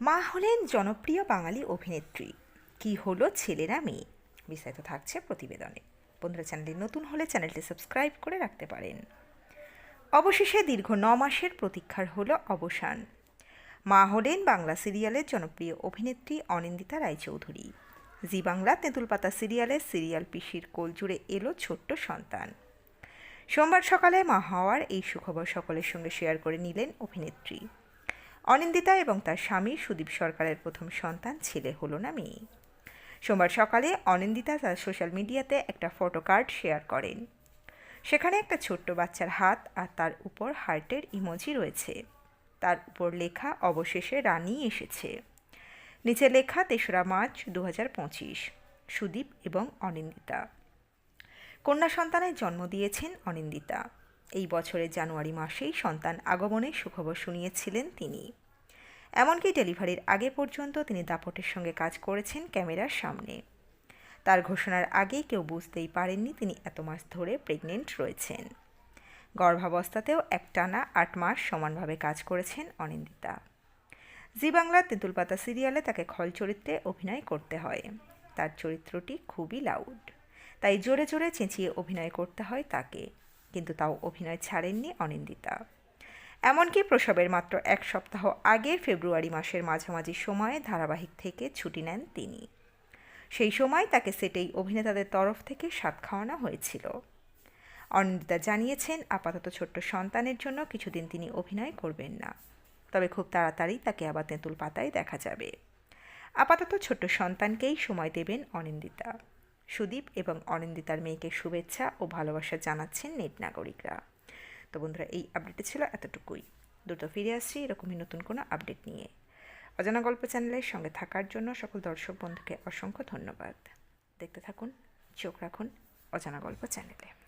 মা হলেন জনপ্রিয় বাঙালি অভিনেত্রী। কি হলো ছেলেরা মেয়ে? বিস্তারিত থাকছে প্রতিবেদনে। বন্ধুরা, চ্যানেলটি নতুন হলে চ্যানেলটি সাবস্ক্রাইব করে রাখতে পারেন। অবশেষে দীর্ঘ ন মাসের প্রতীক্ষার হলো অবসান। মা হলেন বাংলা সিরিয়ালের জনপ্রিয় অভিনেত্রী অনিন্দিতা রায়চৌধুরী। জি বাংলা তেঁতুলপাতা সিরিয়ালের সিরিয়াল পিসির কোল জুড়ে এলো ছোট্ট সন্তান। সোমবার সকালে মা হওয়ার এই সুখবর সকলের সঙ্গে শেয়ার করে নিলেন অভিনেত্রী। অনিন্দিতা এবং তার স্বামী সুদীপ সরকারের প্রথম সন্তান ছেলে হলো না মেয়ে। সোমবার সকালে অনিন্দিতা তার সোশ্যাল মিডিয়াতে একটা ফটো কার্ড শেয়ার করেন। সেখানে একটা ছোট্ট বাচ্চার হাত আর তার উপর হার্টের ইমোজি রয়েছে। তার উপর লেখা অবশেষে রানী এসেছে। নিচে লেখা তেসরা মার্চ দু হাজার পঁচিশ, সুদীপ এবং অনিন্দিতা। কন্যা সন্তানের জন্ম দিয়েছেন অনিন্দিতা। এই বছরের জানুয়ারি মাসেই সন্তান আগমনের সুখবর শুনিয়েছিলেন তিনি। এমনকি ডেলিভারির আগে পর্যন্ত তিনি দাপটের সঙ্গে কাজ করেছেন ক্যামেরার সামনে। তার ঘোষণার আগেই কেউ বুঝতেই পারেননি তিনি এত মাস ধরে প্রেগনেন্ট রয়েছেন। গর্ভাবস্থাতেও একটানা আট মাস সমানভাবে কাজ করেছেন অনিন্দিতা। জি বাংলার তেঁতুলপাতা সিরিয়ালে তাকে খল চরিত্রে অভিনয় করতে হয়। তার চরিত্রটি খুবই লাউড। তাই জোরে জোরে চেঁচিয়ে অভিনয় করতে হয় তাকে। কিন্তু তাও অভিনয় ছাড়েননি অনিন্দিতা। এমনকি প্রসবের মাত্র এক সপ্তাহ আগের ফেব্রুয়ারি মাসের মাঝামাঝি সময়ে ধারাবাহিক থেকে ছুটি নেন তিনি। সেই সময় তাকে সেটেই অভিনেতাদের তরফ থেকে স্বাদ খাওয়ানো হয়েছিল। অনিন্দিতা জানিয়েছেন, আপাতত ছোট্ট সন্তানের জন্য কিছুদিন তিনি অভিনয় করবেন না। তবে খুব তাড়াতাড়ি তাকে আবার তেঁতুল পাতায় দেখা যাবে। আপাতত ছোট্ট সন্তানকেই সময় দেবেন অনিন্দিতা। সুদীপ এবং অনিন্দিতার মেয়েকে শুভেচ্ছা ও ভালোবাসা জানাচ্ছেন নেট নাগরিকরা। তো বন্ধুরা, এই আপডেটে ছিল এতটুকুই। দ্রুত ফিরে আসছি এরকমই নতুন কোনো আপডেট নিয়ে। অজানা গল্প চ্যানেলের সঙ্গে থাকার জন্য সকল দর্শক বন্ধুকে অসংখ্য ধন্যবাদ। দেখতে থাকুন, চোখ রাখুন অজানা গল্প চ্যানেলে